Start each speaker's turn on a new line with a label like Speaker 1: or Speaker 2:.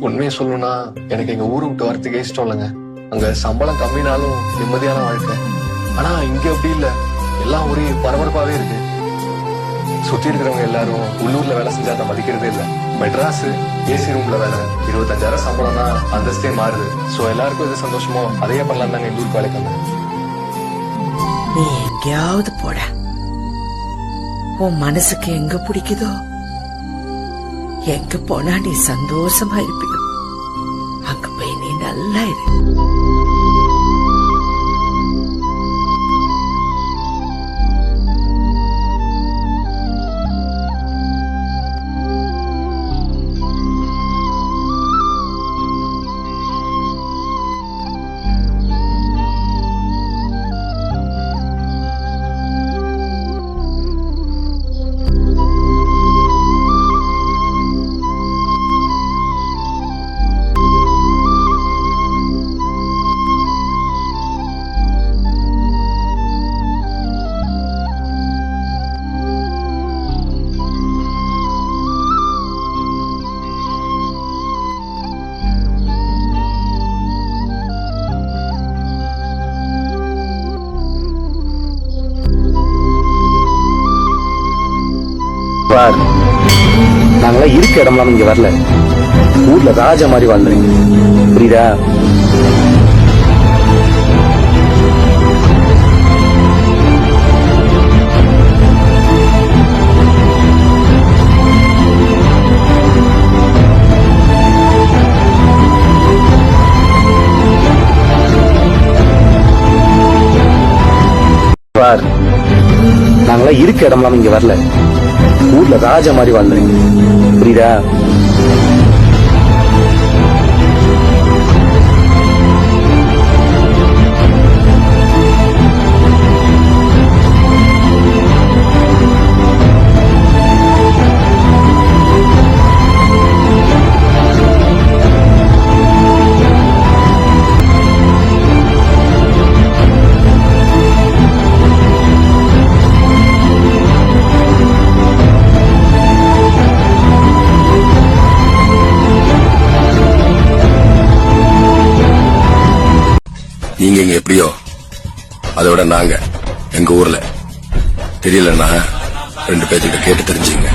Speaker 1: உண்மையை சொல்லணும்னா எனக்கு எங்க ஊரு விட்டு வரத்துக்கே இஷ்டம் இல்லைங்க. அங்க சம்பளம் கம்மினாலும் நிம்மதியான வாழ்க்கை. ஆனா இங்க அப்படி இல்ல. எல்லாம் ஒரே பரபரப்பாவே இருக்கு. சுத்தி இருக்கிறவங்க எல்லாரும் உள்ளூர்ல வேலை செஞ்சா அதை மதிக்கிறதே இல்ல. மெட்ராஸ் ஏசி ரூம்ல வேலை. இருபத்தஞ்சாயிரம் சம்பளம்னா அந்தஸ்தே மாறுது. சோ எல்லாருக்கும் எது சந்தோஷமோ அதையே பண்ணலாம் தாங்க எங்க ஊருக்கு வேலைக்கு
Speaker 2: நீ எங்கேயாவது போட. உன் மனசுக்கு எங்க பிடிக்குதோ? எங்க போனா நீ சந்தோஷமா இருப்பியோ அங்க போய் நீ நல்லா இரு
Speaker 3: பார். நாங்களாம் இருக்க இடம்லாம் இங்க வரல. ஊர்ல ராஜா மாதிரி வாழ்ந்துறீங்க புரியுதா? பார். நாங்களாம் இருக்க இடம்லாம் இங்க வரல. ஊர்ல ராஜா மாதிரி வாழ்ந்துறீங்க புரியுதா?
Speaker 4: நீங்க இங்க எப்படியோ அதோட நாங்க எங்க ஊர்ல. தெரியலன்னா ரெண்டு பேர்த்துக்கிட்ட கேட்டு தெரிஞ்சுங்க.